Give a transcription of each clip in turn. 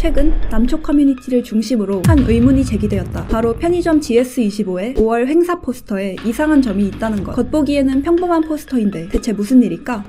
최근 남초 커뮤니티를 중심으로 한 의문이 제기되었다. 바로 편의점 GS25의 5월 행사 포스터에 이상한 점이 있다는 것. 겉보기에는 평범한 포스터인데 대체 무슨 일일까?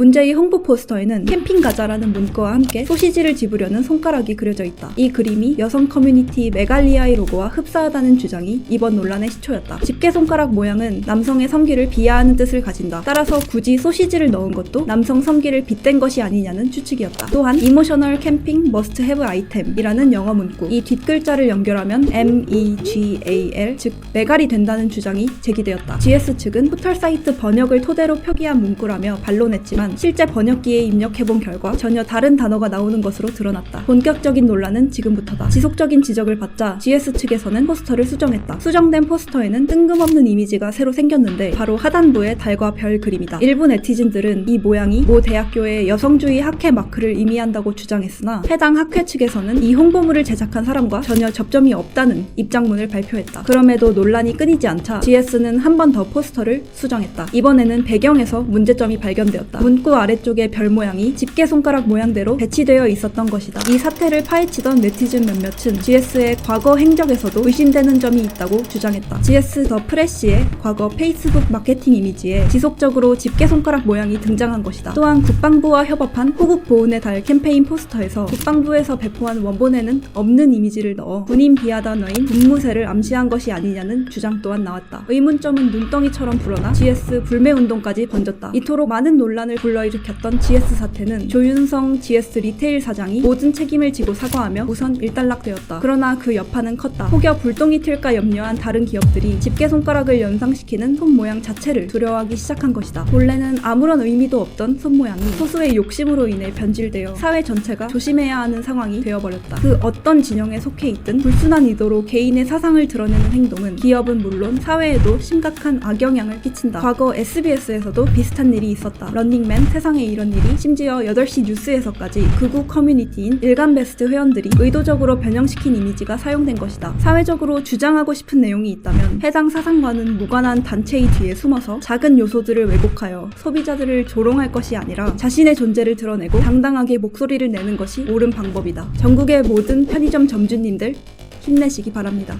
문제의 홍보 포스터에는 캠핑 가자라는 문구와 함께 소시지를 집으려는 손가락이 그려져 있다. 이 그림이 여성 커뮤니티 메갈리아의 로고와 흡사하다는 주장이 이번 논란의 시초였다. 집게 손가락 모양은 남성의 성기를 비하하는 뜻을 가진다. 따라서 굳이 소시지를 넣은 것도 남성 성기를 빗댄 것이 아니냐는 추측이었다. 또한 이모셔널 캠핑 머스트 헤브 아이템이라는 영어 문구 이 뒷글자를 연결하면 M E G A L 즉 메갈이 된다는 주장이 제기되었다. GS 측은 포털 사이트 번역을 토대로 표기한 문구라며 반론했지만 실제 번역기에 입력해본 결과 전혀 다른 단어가 나오는 것으로 드러났다. 본격적인 논란은 지금부터다. 지속적인 지적을 받자 GS 측에서는 포스터를 수정했다. 수정된 포스터에는 뜬금없는 이미지가 새로 생겼는데 바로 하단부에 달과 별 그림이다. 일부 네티즌들은 이 모양이 모 대학교의 여성주의 학회 마크를 의미한다고 주장했으나 해당 학회 측에서는 이 홍보물을 제작한 사람과 전혀 접점이 없다는 입장문을 발표했다. 그럼에도 논란이 끊이지 않자 GS는 한 번 더 포스터를 수정했다. 이번에는 배경에서 문제점이 발견되었다. 문구 아래쪽의 별 모양이 집게 손가락 모양대로 배치되어 있었던 것이다. 이 사태를 파헤치던 네티즌 몇몇은 GS의 과거 행적에서도 의심되는 점이 있다고 주장했다. GS 더 프레쉬의 과거 페이스북 마케팅 이미지에 지속적으로 집게 손가락 모양이 등장한 것이다. 또한 국방부와 협업한 호국 보훈의 달 캠페인 포스터에서 국방부에서 배포한 원본에는 없는 이미지를 넣어 군인 비하 단어인 군무새를 암시한 것이 아니냐는 주장 또한 나왔다. 의문점은 눈덩이처럼 불어나 GS 불매 운동까지 번졌다. 이토록 많은 논란을 불러일으켰던 GS 사태는 조윤성 GS 리테일 사장이 모든 책임을 지고 사과하며 우선 일단락되었다. 그러나 그 여파는 컸다. 혹여 불똥이 튈까 염려한 다른 기업들이 집게 손가락을 연상시키는 손 모양 자체를 두려워하기 시작한 것이다. 본래는 아무런 의미도 없던 손 모양이 소수의 욕심으로 인해 변질되어 사회 전체가 조심해야 하는 상황이 되어버렸다. 그 어떤 진영에 속해 있든 불순한 의도로 개인의 사상을 드러내는 행동은 기업은 물론 사회에도 심각한 악영향을 끼친다. 과거 SBS에서도 비슷한 일이 있었다. 런닝 맨 세상에 이런 일이 심지어 8시 뉴스에서까지 극우 커뮤니티인 일간베스트 회원들이 의도적으로 변형시킨 이미지가 사용된 것이다. 사회적으로 주장하고 싶은 내용이 있다면 해당 사상과는 무관한 단체의 뒤에 숨어서 작은 요소들을 왜곡하여 소비자들을 조롱할 것이 아니라 자신의 존재를 드러내고 당당하게 목소리를 내는 것이 옳은 방법이다. 전국의 모든 편의점 점주님들 힘내시기 바랍니다.